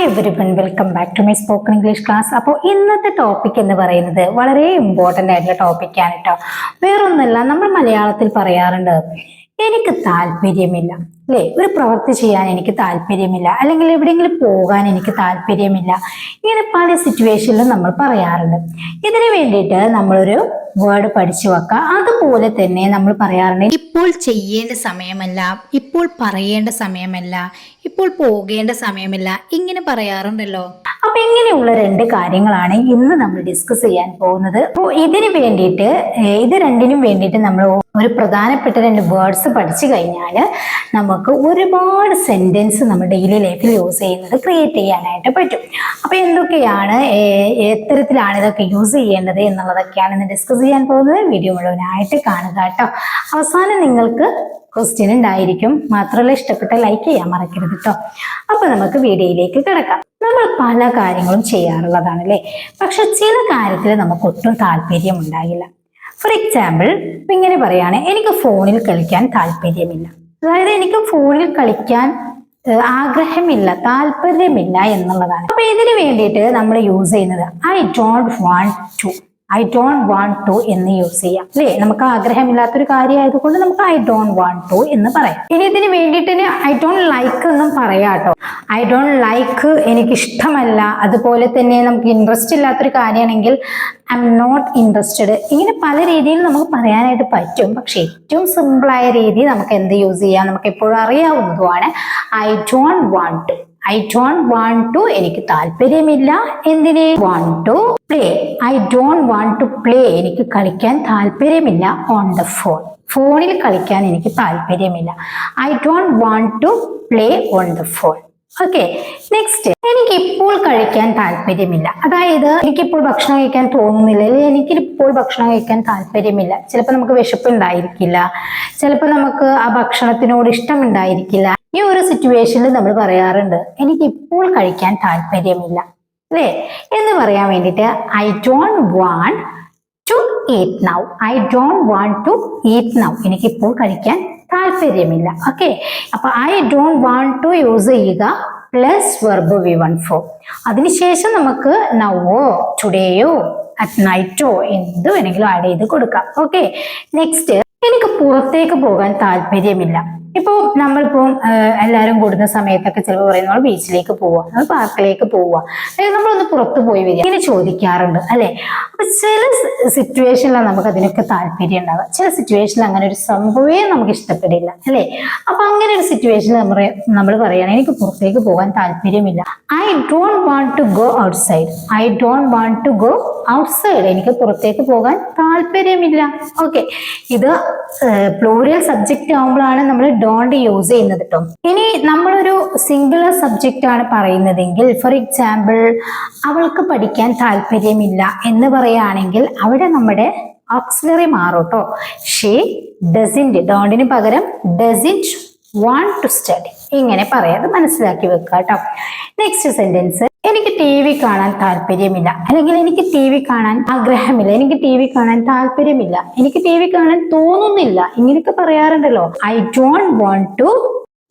Hi everyone welcome back to my spoken English class അപ്പോൾ ഇന്നത്തെ topic എന്ന് പറയുന്നത് വളരെ ഇമ്പോർട്ടന്റ് ആയിട്ടുള്ള ടോപ്പിക്കാണ് കേട്ടോ വേറൊന്നുമല്ല നമ്മൾ മലയാളത്തിൽ പറയാറുണ്ട് എനിക്ക് താല്പര്യമില്ല. അല്ലേ ഒരു പ്രവൃത്തി ചെയ്യാൻ എനിക്ക് താല്പര്യമില്ല. അല്ലെങ്കിൽ എവിടെയെങ്കിലും പോകാൻ എനിക്ക് താല്പര്യമില്ല. ഇങ്ങനെ പല സിറ്റുവേഷനിലും നമ്മൾ പറയാറുണ്ട്. ഇതിനു വേണ്ടിയിട്ട് നമ്മളൊരു വേർഡ് പഠിച്ചു വെക്കുക അതുപോലെ തന്നെ നമ്മൾ പറയാറുണ്ട് ഇപ്പോൾ ചെയ്യേണ്ട സമയമല്ല. ഇപ്പോൾ പറയേണ്ട സമയമല്ല. ഇപ്പോൾ പോകേണ്ട സമയമില്ല. ഇങ്ങനെ പറയാറുണ്ടല്ലോ. അപ്പൊ ഇങ്ങനെയുള്ള രണ്ട് കാര്യങ്ങളാണ് ഇന്ന് നമ്മൾ ഡിസ്കസ് ചെയ്യാൻ പോകുന്നത്. അപ്പോൾ ഇതിന് വേണ്ടിയിട്ട് ഇത് രണ്ടിനും വേണ്ടിയിട്ട് നമ്മൾ ഒരു പ്രധാനപ്പെട്ട രണ്ട് വേർഡ്സ് പഠിച്ചു കഴിഞ്ഞാൽ നമുക്ക് ഒരുപാട് സെന്റൻസ് നമ്മൾ ഡെയിലി ലൈഫിൽ യൂസ് ചെയ്യുന്നത് ക്രിയേറ്റ് ചെയ്യാനായിട്ട് പറ്റും. അപ്പൊ എന്തൊക്കെയാണ് എത്തരത്തിലാണ് ഇതൊക്കെ യൂസ് ചെയ്യേണ്ടത് എന്നുള്ളതൊക്കെയാണ് ഇന്ന് ഡിസ്കസ് ചെയ്യാൻ പോകുന്നത്. വീഡിയോ മുഴുവനായിട്ട് കാണുക കേട്ടോ. അവസാനം നിങ്ങൾക്ക് ക്വസ്റ്റ്യൻ ഉണ്ടായിരിക്കും. മാത്രമല്ല ഇഷ്ടപ്പെട്ട ലൈക്ക് ചെയ്യാൻ മറക്കരുത് കേട്ടോ അപ്പൊ നമുക്ക് വീഡിയോയിലേക്ക് കിടക്കാം. നമ്മൾ പല കാര്യങ്ങളും ചെയ്യാറുള്ളതാണ് അല്ലേ പക്ഷെ ചില കാര്യത്തിൽ നമുക്ക് ഒട്ടും താല്പര്യം ഉണ്ടാകില്ല. ഫോർ എക്സാമ്പിൾ ഇങ്ങനെ പറയാണ് എനിക്ക് ഫോണിൽ കളിക്കാൻ താല്പര്യമില്ല. അതായത് എനിക്ക് ഫോണിൽ കളിക്കാൻ ആഗ്രഹമില്ല താല്പര്യമില്ല എന്നുള്ളതാണ്. അപ്പൊ ഇതിന് വേണ്ടിയിട്ട് നമ്മൾ യൂസ് ചെയ്യുന്നത് I don't want to I don't want to എന്ന് യൂസ് ചെയ്യാം. അല്ലേ നമുക്ക് ആഗ്രഹമില്ലാത്തൊരു കാര്യമായതുകൊണ്ട് നമുക്ക് ഐ ഡോണ്ട് വാണ്ട് ടു എന്ന് പറയാം. ഇനി ഇതിന് വേണ്ടിയിട്ട് ഐ ഡോണ്ട് ലൈക്ക് എന്നും പറയാം കേട്ടോ ഐ ഡോണ്ട് ലൈക്ക് എനിക്ക് ഇഷ്ടമല്ല അതുപോലെ തന്നെ നമുക്ക് ഇൻട്രസ്റ്റ് ഇല്ലാത്തൊരു കാര്യമാണെങ്കിൽ ഐ എം നോട്ട് ഇൻട്രസ്റ്റഡ് ഇങ്ങനെ പല രീതിയിൽ നമുക്ക് പറയാനായിട്ട് പറ്റും. പക്ഷെ ഏറ്റവും സിമ്പിളായ രീതി നമുക്ക് എന്ത് യൂസ് ചെയ്യാം? നമുക്ക് എപ്പോഴും അറിയാവുന്നതുമാണ് I don't want I don't want to എനിക്ക് താല്പര്യമില്ല. എന്തിനെ? Want to play I don't want to play എനിക്ക് കളിക്കാൻ താല്പര്യമില്ല ഓൺ ദ ഫോൺ ഫോണിൽ കളിക്കാൻ എനിക്ക് താല്പര്യമില്ല. I don't want to play on the phone okay next എനിക്ക് ഇപ്പോൾ കഴിക്കാൻ താല്പര്യമില്ല. അതായത് എനിക്കിപ്പോൾ ഭക്ഷണം കഴിക്കാൻ തോന്നുന്നില്ല. അല്ലെങ്കിൽ എനിക്കിപ്പോൾ ഭക്ഷണം കഴിക്കാൻ താല്പര്യമില്ല. ചിലപ്പോൾ നമുക്ക് വിശപ്പുണ്ടായിരിക്കില്ല ചിലപ്പോൾ നമുക്ക് ആ ഭക്ഷണത്തിനോട് ഇഷ്ടമുണ്ടായിരിക്കില്ല. ഈ ഒരു സിറ്റുവേഷനിൽ നമ്മൾ പറയാറുണ്ട് എനിക്ക് ഇപ്പോൾ കഴിക്കാൻ താല്പര്യമില്ല. അല്ലേ? എന്ന് പറയാൻ വേണ്ടിയിട്ട് I don't want to eat now I don't want to eat now എനിക്ക് ഇപ്പോൾ കഴിക്കാൻ താല്പര്യമില്ല. ഓക്കെ അപ്പൊ I don't want to use ചെയ്യുക plus verb V one form അതിനുശേഷം നമുക്ക് നവോ ടുഡേയോ അറ്റ് നൈറ്റോ എന്ത് വേണമെങ്കിലും ആഡ് ചെയ്ത് കൊടുക്കാം. ഓക്കെ നെക്സ്റ്റ് എനിക്ക് പുറത്തേക്ക് പോകാൻ താല്പര്യമില്ല. ഇപ്പോൾ നമ്മളിപ്പോ എല്ലാവരും കൂടുന്ന സമയത്തൊക്കെ ചിലപ്പോൾ പറയും നമ്മൾ ബീച്ചിലേക്ക് പോവുക നമ്മൾ പാർക്കിലേക്ക് പോവുക അല്ലെങ്കിൽ നമ്മളൊന്ന് പുറത്തു പോയി വരിക. ഇങ്ങനെ ചോദിക്കാറുണ്ട് അല്ലെ? അപ്പൊ ചില സിറ്റുവേഷനിലാണ് നമുക്ക് അതിനൊക്കെ താല്പര്യം ഉണ്ടാവുക ചില സിറ്റുവേഷനിൽ അങ്ങനെ ഒരു സംഭവമേ നമുക്ക് ഇഷ്ടപ്പെടില്ല അല്ലെ? അപ്പൊ അങ്ങനെ ഒരു സിറ്റുവേഷനിൽ നമ്മൾ നമ്മൾ പറയുകയാണ് എനിക്ക് പുറത്തേക്ക് പോകാൻ താല്പര്യമില്ല. I don't want to go outside I don't want to go outside എനിക്ക് പുറത്തേക്ക് പോകാൻ താല്പര്യമില്ല. ഓക്കെ ഇത് പ്ലോറിയൽ സബ്ജക്റ്റ് ആകുമ്പോഴാണ് നമ്മൾ ഡോണ്ട് യൂസ് ചെയ്യുന്നത് കേട്ടോ ഇനി നമ്മളൊരു സിംഗുലർ സബ്ജക്റ്റ് ആണ് പറയുന്നതെങ്കിൽ ഫോർ എക്സാമ്പിൾ അവൾക്ക് പഠിക്കാൻ താല്പര്യമില്ല എന്ന് പറയുകയാണെങ്കിൽ അവിടെ നമ്മുടെ ഓക്സിലറി മാറും കേട്ടോ ഷീ ഡസിന്റ് ഡോണ്ടിന് പകരം ഡസിന്റ് വാണ്ട് ടു സ്റ്റഡി ഇങ്ങനെ പറയാതെ മനസ്സിലാക്കി വെക്കുക കേട്ടോ നെക്സ്റ്റ് സെന്റൻസ് എനിക്ക് ടി വി കാണാൻ താല്പര്യമില്ല. അല്ലെങ്കിൽ എനിക്ക് ടി വി കാണാൻ ആഗ്രഹമില്ല. എനിക്ക് ടി വി കാണാൻ താല്പര്യമില്ല. എനിക്ക് ടി വി കാണാൻ തോന്നുന്നില്ല. ഇങ്ങനെയൊക്കെ പറയാറുണ്ടല്ലോ. ഐ ഡോണ്ട് വോണ്ട് ടു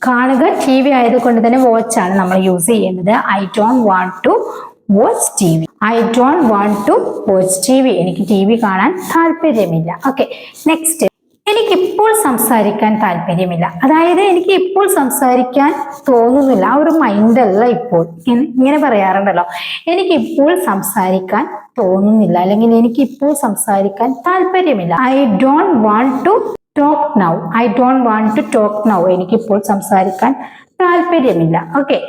കാണുക. ടി വി ആയതുകൊണ്ട് തന്നെ വാച്ച് ആണ് നമ്മൾ യൂസ് ചെയ്യുന്നത്. I don't want to watch TV I don't want to watch TV എനിക്ക് ടി വി കാണാൻ താല്പര്യമില്ല. ഓക്കെ നെക്സ്റ്റ് എനിക്ക് ഇപ്പോൾ സംസാരിക്കാൻ താല്പര്യമില്ല. അതായത് എനിക്ക് ഇപ്പോൾ സംസാരിക്കാൻ തോന്നുന്നില്ല. ആ ഒരു മൈൻഡല്ല ഇപ്പോൾ. ഇങ്ങനെ- ഇങ്ങനെ പറയാറുണ്ടല്ലോ. എനിക്ക് ഇപ്പോൾ സംസാരിക്കാൻ തോന്നുന്നില്ല. അല്ലെങ്കിൽ എനിക്ക് ഇപ്പോൾ സംസാരിക്കാൻ താല്പര്യമില്ല. I don't want to talk now I don't want to talk now എനിക്കിപ്പോൾ സംസാരിക്കാൻ താല്പര്യമില്ല. ഓക്കെ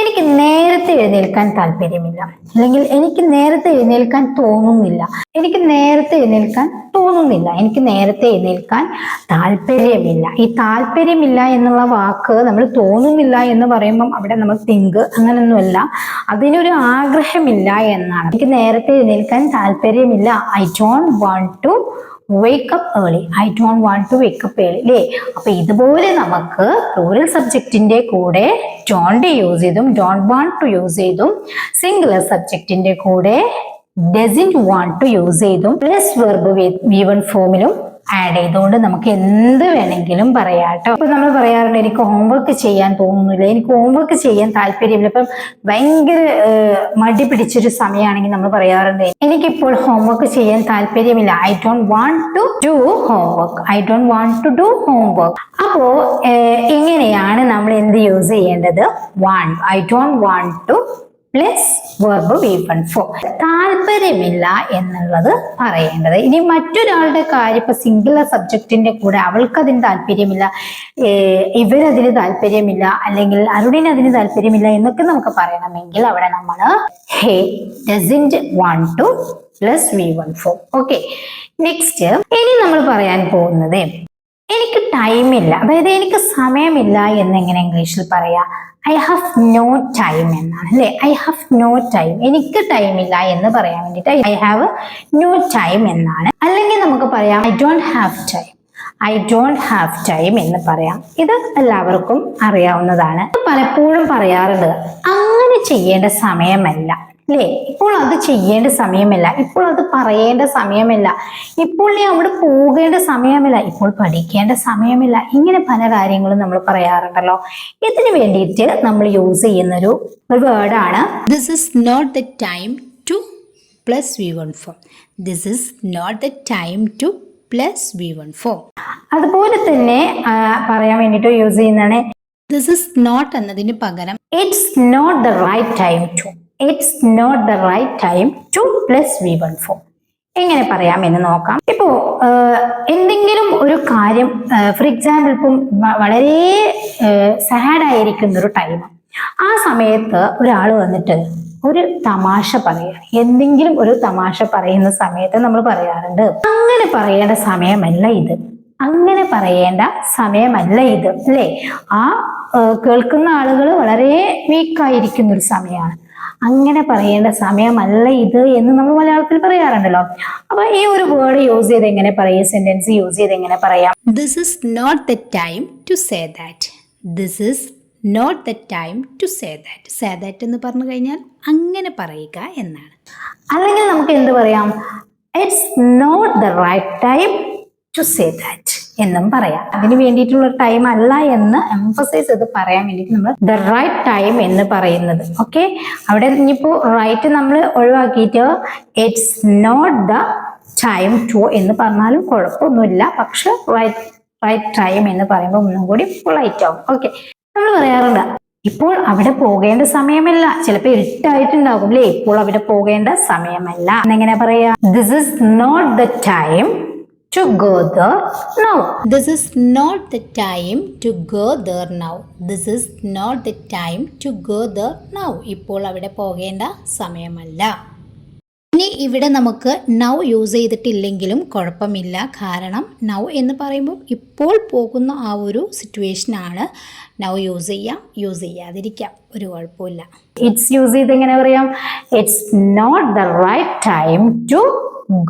എനിക്ക് നേരത്തെ എഴുന്നേൽക്കാൻ താല്പര്യമില്ല. അല്ലെങ്കിൽ എനിക്ക് നേരത്തെ എഴുന്നേൽക്കാൻ തോന്നുന്നില്ല. എനിക്ക് നേരത്തെ എഴുന്നേൽക്കാൻ തോന്നുന്നില്ല. എനിക്ക് നേരത്തെ എഴുന്നേൽക്കാൻ താല്പര്യമില്ല. ഈ താല്പര്യമില്ല എന്നുള്ള വാക്ക് നമ്മൾ തോന്നുന്നില്ല എന്ന് പറയുമ്പം അവിടെ നമ്മൾ തിങ്ക് അങ്ങനൊന്നുമല്ല. അതിനൊരു ആഗ്രഹമില്ല എന്നാണ്. എനിക്ക് നേരത്തെ എഴുന്നേൽക്കാൻ താല്പര്യമില്ല. I don't want to wake up early I don't want to wake up early അല്ലേ അപ്പൊ ഇതുപോലെ നമുക്ക് പ്ലൂറൽ സബ്ജക്റ്റിന്റെ കൂടെ ഡോണ്ട് യൂസ് ചെയ്തും ഡോണ്ട് വാണ്ട് ടു യൂസ് ചെയ്തും സിംഗുലർ സബ്ജക്റ്റിന്റെ കൂടെ ഡസിന്റ് വാണ്ട് ടു യൂസ് ചെയ്തും പ്ലസ് വെർബ് വി വൺ ഫോമിലും ആഡ് ചെയ്തുകൊണ്ട് നമുക്ക് എന്ത് വേണമെങ്കിലും പറയാം കേട്ടോ ഇപ്പൊ നമ്മൾ പറയാറുണ്ട് എനിക്ക് ഹോംവർക്ക് ചെയ്യാൻ തോന്നുന്നില്ല. എനിക്ക് ഹോംവർക്ക് ചെയ്യാൻ താല്പര്യമില്ല. ഇപ്പം ഭയങ്കര മടി പിടിച്ചൊരു സമയമാണെങ്കിൽ നമ്മൾ പറയാറുണ്ട് എനിക്കിപ്പോൾ ഹോംവർക്ക് ചെയ്യാൻ താല്പര്യമില്ല. I don't want to do homework I don't want to do homework അപ്പോ എങ്ങനെയാണ് നമ്മൾ എന്ത് യൂസ് ചെയ്യേണ്ടത്? Want I don't want to plus verb V one form താല്പര്യമില്ല എന്നുള്ളത് പറയേണ്ടത്. ഇനി മറ്റൊരാളുടെ കാര്യം ഇപ്പൊ സിംഗുലർ സബ്ജക്റ്റിന്റെ കൂടെ അവൾക്ക് അതിന് താല്പര്യമില്ല ഇവരതിന് താല്പര്യമില്ല അല്ലെങ്കിൽ അരുണിന് അതിന് താല്പര്യമില്ല എന്നൊക്കെ നമുക്ക് പറയണമെങ്കിൽ അവിടെ നമ്മൾ he doesn't want to plus V one form okay next ഇനി നമ്മൾ പറയാൻ പോകുന്നത് എനിക്ക് ടൈമില്ല അതായത് എനിക്ക് സമയമില്ല എന്ന് എങ്ങനെ ഇംഗ്ലീഷിൽ പറയാം? ഐ ഹാവ് നോ ടൈം എന്നാണ് അല്ലെ? ഐ ഹാവ് നോ ടൈം എനിക്ക് ടൈമില്ല എന്ന് പറയാൻ വേണ്ടിയിട്ട് ഐ ഹാവ് നോ ടൈം എന്നാണ്. അല്ലെങ്കിൽ നമുക്ക് പറയാം I don't have time I don't have time എന്ന് പറയാം. ഇത് എല്ലാവർക്കും അറിയാവുന്നതാണ്. പലപ്പോഴും പറയാറുണ്ട് അങ്ങനെ ചെയ്യേണ്ട സമയമല്ല. അല്ലേ? ഇപ്പോൾ അത് ചെയ്യേണ്ട സമയമല്ല. ഇപ്പോൾ അത് പറയേണ്ട സമയമല്ല. ഇപ്പോൾ നീ അവിടെ പോകേണ്ട സമയമല്ല. ഇപ്പോൾ പഠിക്കേണ്ട സമയമില്ല. ഇങ്ങനെ പല കാര്യങ്ങളും നമ്മൾ പറയാറുണ്ടല്ലോ. ഇതിനു വേണ്ടിയിട്ട് നമ്മൾ യൂസ് ചെയ്യുന്നൊരു ഒരു വേർഡാണ് this is not the time to plus V one form this is not the time to plus V one form അതുപോലെ തന്നെ പറയാൻ വേണ്ടിയിട്ട് യൂസ് ചെയ്യുന്നതാണ്. ദിസ് ഇസ് നോട്ട് എന്നതിന് പകരം it's not the right time to it's not the right time to plus V one form എങ്ങനെ പറയാം എന്ന് നോക്കാം. ഇപ്പോ എന്തെങ്കിലും ഒരു കാര്യം ഫോർ എക്സാമ്പിൾ ഇപ്പം വളരെ സാഡ് ആയിരിക്കുന്ന ഒരു ടൈം ആ. സമയത്ത് ഒരാൾ വന്നിട്ട് ഒരു തമാശ പറയുക എന്തെങ്കിലും ഒരു തമാശ പറയുന്ന സമയത്ത് നമ്മൾ പറയാറുണ്ട്. അങ്ങനെ പറയേണ്ട സമയമല്ല ഇത്. അങ്ങനെ പറയേണ്ട സമയമല്ല ഇത്. അല്ലേ? ആ കേൾക്കുന്ന ആളുകൾ വളരെ വീക്കായിരിക്കുന്ന ഒരു സമയമാണ് അങ്ങനെ പറയേണ്ട സമയമല്ല ഇത് എന്ന് നമ്മൾ മലയാളത്തിൽ പറയാറുണ്ടല്ലോ. അപ്പൊ ഈ ഒരു വേർഡ് യൂസ് ചെയ്ത് എങ്ങനെ പറയാം? സെന്റൻസ് യൂസ് ചെയ്ത് എങ്ങനെ പറയാം? This is not the time to say that this is not the time to say that say that എന്ന് പറഞ്ഞു കഴിഞ്ഞാൽ അങ്ങനെ പറയുക എന്നാണ്. അല്ലെങ്കിൽ നമുക്ക് എന്ത് പറയാം? It's not the right time to say that എന്നും പറയാം. അതിന് വേണ്ടിയിട്ടുള്ള ടൈം അല്ല എന്ന് എംഫസൈസ് ചെയ്ത് പറയാൻ വേണ്ടിയിട്ട് നമ്മൾ ദ റൈറ്റ് ടൈം എന്ന് പറയുന്നത്. ഓക്കെ അവിടെ ഇനിയിപ്പോ റൈറ്റ് നമ്മൾ ഒഴിവാക്കിയിട്ട് it's not the time to എന്ന് പറഞ്ഞാലും കുഴപ്പമൊന്നുമില്ല. പക്ഷെ റൈറ്റ് റൈറ്റ് ടൈം എന്ന് പറയുമ്പോൾ ഒന്നും കൂടി പൊളൈറ്റ് ആവും. ഓക്കെ നമ്മൾ പറയാറുണ്ട് ഇപ്പോൾ അവിടെ പോകേണ്ട സമയമല്ല. ചിലപ്പോൾ ഇരുട്ടായിട്ടുണ്ടാകും അല്ലേ ഇപ്പോൾ അവിടെ പോകേണ്ട സമയമല്ല. എന്നെങ്ങനെ പറയാ? This is not the time to go there now This is not the time to go there now. This is not the time to go there now. ഇപ്പോൾ അവിടെ പോകേണ്ട സമയമല്ല. ഇനി ഇവിടെ നമുക്ക് നൗ യൂസ് ചെയ്തിട്ടില്ലെങ്കിലും കുഴപ്പമില്ല. കാരണം നൗ എന്ന് പറയുമ്പോൾ ഇപ്പോൾ പോകുന്ന ആ ഒരു സിറ്റുവേഷനാണ് നൗ യൂസ് ചെയ്യാം യൂസ് ചെയ്യാതിരിക്കാം. ഒരു കുഴപ്പമില്ല ഇറ്റ്സ് യൂസ് ചെയ്ത് എങ്ങനെ പറയാം? It's not the right time to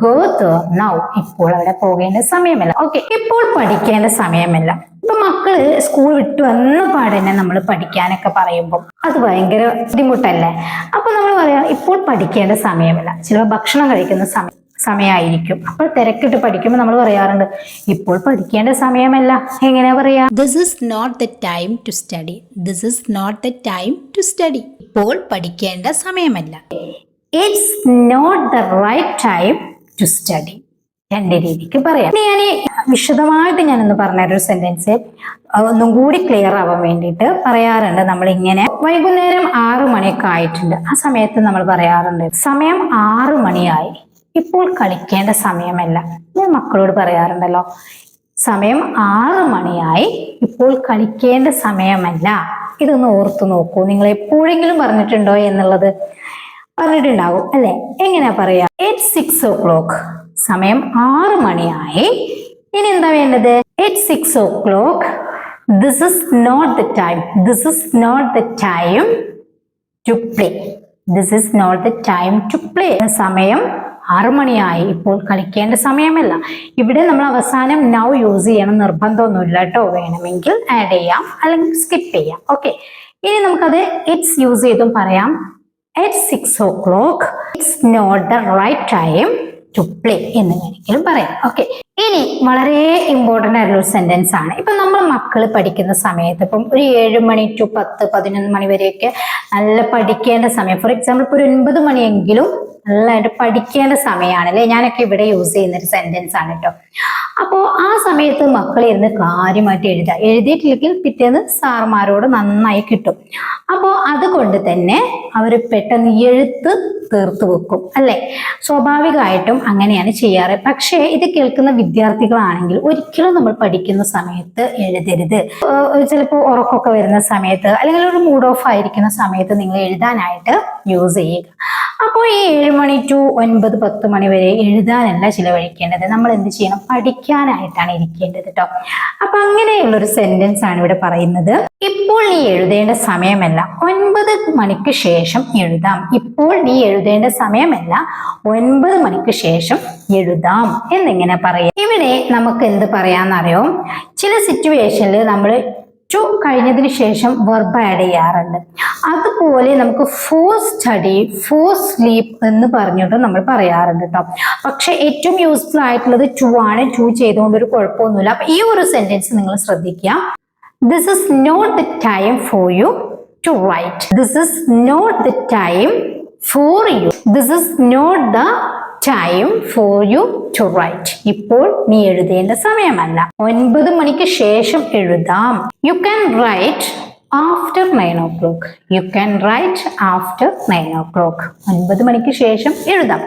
go there now ഇപ്പോൾ അവിടെ പോകേണ്ട സമയമല്ല. ഓക്കെ ഇപ്പോൾ പഠിക്കേണ്ട സമയമല്ല. ഇപ്പൊ മക്കൾ സ്കൂൾ വിട്ട് വന്ന പാടന്നെ നമ്മൾ പഠിക്കാനൊക്കെ പറയുമ്പോൾ അത് ഭയങ്കര ബുദ്ധിമുട്ടല്ലേ? അപ്പൊ നമ്മൾ പറയാം ഇപ്പോൾ പഠിക്കേണ്ട സമയമല്ല. ചിലപ്പോൾ ഭക്ഷണം കഴിക്കുന്ന സമയം സമയമായിരിക്കും അപ്പോൾ തിരക്കിട്ട് പഠിക്കുമ്പോൾ നമ്മൾ പറയാറുണ്ട് ഇപ്പോൾ പഠിക്കേണ്ട സമയമല്ല. എങ്ങനെയാ പറയാ? This is not the time to study this is not the time to study ഇപ്പോൾ പഠിക്കേണ്ട സമയമല്ല. It's not the right time to study രണ്ട് രീതിക്ക് പറയാം. ഞാൻ വിശദമായിട്ട് ഞാനൊന്ന് പറഞ്ഞൊരു സെന്റൻസ് ഒന്നും കൂടി ക്ലിയർ ആവാൻ വേണ്ടിയിട്ട് പറയാറുണ്ട്. നമ്മൾ ഇങ്ങനെ വൈകുന്നേരം ആറു മണിയൊക്കെ ആയിട്ടുണ്ട്. ആ സമയത്ത് നമ്മൾ പറയാറുണ്ട് സമയം ആറു മണിയായി. ഇപ്പോൾ കളിക്കേണ്ട സമയമല്ല. ഞാൻ മക്കളോട് പറയാറുണ്ടല്ലോ സമയം ആറ് മണിയായി. ഇപ്പോൾ കളിക്കേണ്ട സമയമല്ല. ഇതൊന്ന് ഓർത്തു നോക്കൂ. നിങ്ങൾ എപ്പോഴെങ്കിലും പറഞ്ഞിട്ടുണ്ടോ എന്നുള്ളത്? പറഞ്ഞിട്ടുണ്ടാവും അല്ലെ? എങ്ങനെയാ പറയാ? എറ്റ് സിക്സ് ഓ ക്ലോക്ക് സമയം ആറ് മണിയായി. ഇനി എന്താ വേണ്ടത്? At six o'clock this is not the time this is not the time to play this is not the time to play സമയം ആറു മണിയായി. ഇപ്പോൾ കളിക്കേണ്ട സമയമല്ല. ഇവിടെ നമ്മൾ അവസാനം നൗ യൂസ് ചെയ്യണം. നിർബന്ധമൊന്നുമില്ല കേട്ടോ. വേണമെങ്കിൽ ആഡ് ചെയ്യാം. അല്ലെങ്കിൽ സ്കിപ്പ് ചെയ്യാം. ഓക്കെ ഇനി നമുക്കത് ഇറ്റ്സ് യൂസ് ചെയ്തും പറയാം. At six o'clock it's not the right time to play എന്ന് വേണമെങ്കിലും പറയാം. ഓക്കെ ഇനി വളരെ ഇമ്പോർട്ടന്റ് ആയിട്ടുള്ള ഒരു സെന്റൻസ് ആണ്. ഇപ്പം നമ്മൾ മക്കൾ പഠിക്കുന്ന സമയത്ത് ഇപ്പം ഒരു ഏഴ് മണി ടു പത്ത് പതിനൊന്ന് മണി വരെയൊക്കെ നല്ല പഠിക്കേണ്ട സമയം. ഫോർ എക്സാമ്പിൾ ഇപ്പോൾ ഒരു ഒൻപത് മണിയെങ്കിലും നല്ലതായിട്ട് പഠിക്കേണ്ട സമയമാണ്. അല്ലേ? ഞാനൊക്കെ ഇവിടെ യൂസ് ചെയ്യുന്ന ഒരു സെന്റൻസ് ആണ് കേട്ടോ അപ്പോൾ ആ സമയത്ത് മക്കൾ ഇരുന്ന് കാര്യമായിട്ട് എഴുതുക. എഴുതിയിട്ടില്ലെങ്കിൽ പിറ്റേന്ന് സാർമാരോട് നന്നായി കിട്ടും. അപ്പോ അതുകൊണ്ട് തന്നെ അവർ പെട്ടെന്ന് എഴുത്ത് തീർത്ത് വെക്കും അല്ലെ? സ്വാഭാവികമായിട്ടും അങ്ങനെയാണ് ചെയ്യാറ്. പക്ഷേ ഇത് കേൾക്കുന്ന വിദ്യാർത്ഥികളാണെങ്കിൽ ഒരിക്കലും നമ്മൾ പഠിക്കുന്ന സമയത്ത് എഴുതരുത്. ചിലപ്പോൾ ഉറക്കമൊക്കെ വരുന്ന സമയത്ത് അല്ലെങ്കിൽ ഒരു മൂഡ് ഓഫ് ആയിരിക്കുന്ന സമയത്ത് നിങ്ങൾ എഴുതാനായിട്ട് യൂസ് ചെയ്യുക. അപ്പോൾ ഈ ഏഴ് മണി ടു ഒൻപത് പത്ത് മണി വരെ എഴുതാനല്ല ചിലവഴിക്കേണ്ടത്. നമ്മൾ എന്ത് ചെയ്യണം? പഠിക്കാനായിട്ടാണ് ഇരിക്കേണ്ടത് കേട്ടോ അപ്പൊ അങ്ങനെയുള്ളൊരു സെന്റൻസ് ആണ് ഇവിടെ പറയുന്നത്. ഇപ്പോൾ നീ എഴുതേണ്ട സമയമല്ല. ഒൻപത് മണിക്ക് ശേഷം എഴുതാം. ഇപ്പോൾ നീ എഴുതേണ്ട സമയമല്ല. ഒൻപത് മണിക്ക് ശേഷം എഴുതാം എന്നിങ്ങനെ പറയാം. ഇവിടെ നമുക്ക് എന്ത് പറയാന്നറിയോ? ചില സിറ്റുവേഷനിൽ നമ്മൾ ടു കഴിഞ്ഞതിന് ശേഷം വെർബ് ആഡ് ചെയ്യാറുണ്ട്. അതുപോലെ നമുക്ക് ഫോർ സ്റ്റഡി ഫോർ സ്ലീപ്പ് എന്ന് പറഞ്ഞിട്ട് നമ്മൾ പറയാറുണ്ട് കേട്ടോ പക്ഷെ ഏറ്റവും യൂസ്ഫുൾ ആയിട്ടുള്ളത് ടു ആണ്. ടു ചെയ്തുകൊണ്ട് ഒരു കുഴപ്പമൊന്നുമില്ല. അപ്പൊ ഈ ഒരു സെന്റൻസ് നിങ്ങൾ ശ്രദ്ധിക്കുക. This is not the time for you to write this is not the time for you this is not the time for you to write ഇപ്പോൾ നീ എഴുതേണ്ട സമയമല്ല. ഒൻപത് മണിക്ക് ശേഷം എഴുതാം. You can write after nine o'clock you can write after nine o'clock ഒൻപത് മണിക്ക് ശേഷം എഴുതാം.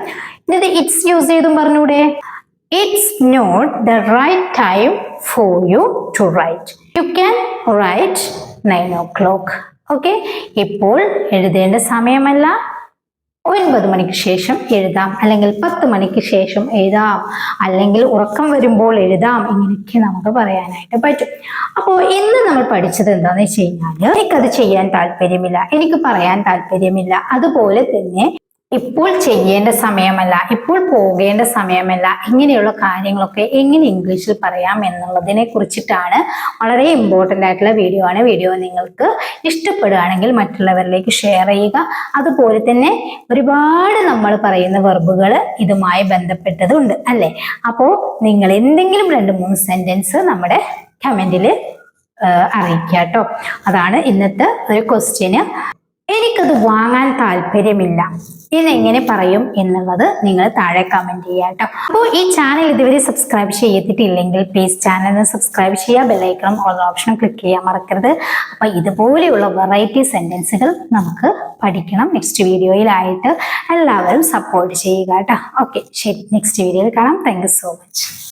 ഇത് ഇറ്റ്സ് യൂസ് ചെയ്തും പറഞ്ഞൂടെ? It's not the right time for you to write you can write nine o'clock okay ഇപ്പോൾ എഴുതേണ്ട സമയമല്ല. ഒൻപത് മണിക്ക് ശേഷം എഴുതാം. അല്ലെങ്കിൽ പത്ത് മണിക്ക് ശേഷം എഴുതാം. അല്ലെങ്കിൽ ഉറക്കം വരുമ്പോൾ എഴുതാം. ഇങ്ങനെയൊക്കെ നമുക്ക് പറയാനായിട്ട് പറ്റും. അപ്പോൾ ഇന്ന് നമ്മൾ പഠിച്ചത് എന്താണെന്ന് വെച്ച് കഴിഞ്ഞാൽ എനിക്കത് ചെയ്യാൻ താല്പര്യമില്ല. എനിക്ക് പറയാൻ താല്പര്യമില്ല. അതുപോലെ തന്നെ ഇപ്പോൾ ചെയ്യേണ്ട സമയമല്ല ഇപ്പോൾ പോകേണ്ട സമയമല്ല ഇങ്ങനെയുള്ള കാര്യങ്ങളൊക്കെ എങ്ങനെ ഇംഗ്ലീഷിൽ പറയാം എന്നുള്ളതിനെ കുറിച്ചിട്ടാണ് വളരെ ഇമ്പോർട്ടന്റ് ആയിട്ടുള്ള വീഡിയോ ആണ്. വീഡിയോ നിങ്ങൾക്ക് ഇഷ്ടപ്പെടുകയാണെങ്കിൽ മറ്റുള്ളവരിലേക്ക് ഷെയർ ചെയ്യുക. അതുപോലെ തന്നെ ഒരുപാട് നമ്മൾ പറയുന്ന വെർബുകൾ ഇതുമായി ബന്ധപ്പെട്ടതുണ്ട് അല്ലേ? അപ്പോൾ നിങ്ങൾ എന്തെങ്കിലും രണ്ട് മൂന്ന് സെന്റൻസ് നമ്മുടെ കമന്റിൽ അറിയിക്കുക കേട്ടോ. അതാണ് ഇന്നത്തെ ഒരു ക്വസ്റ്റ്യന് എനിക്കത് വാങ്ങാൻ താല്പര്യമില്ല. എന്നെങ്ങനെ പറയും എന്നുള്ളത് നിങ്ങൾ താഴെ കമന്റ് ചെയ്യുക കേട്ടോ. അപ്പോൾ ഈ ചാനൽ ഇതുവരെ സബ്സ്ക്രൈബ് ചെയ്തിട്ടില്ലെങ്കിൽ പ്ലീസ് ചാനലിന് സബ്സ്ക്രൈബ് ചെയ്യുക ബെല്ലൈക്കണം ഓൾ ഓപ്ഷൻ ക്ലിക്ക് ചെയ്യാൻ മറക്കരുത്. അപ്പോൾ ഇതുപോലെയുള്ള വെറൈറ്റി സെന്റൻസുകൾ നമുക്ക് പഠിക്കണം നെക്സ്റ്റ് വീഡിയോയിലായിട്ട് എല്ലാവരും സപ്പോർട്ട് ചെയ്യുക കേട്ടോ. ഓക്കെ ശരി നെക്സ്റ്റ് വീഡിയോയിൽ കാണാം. Thank so much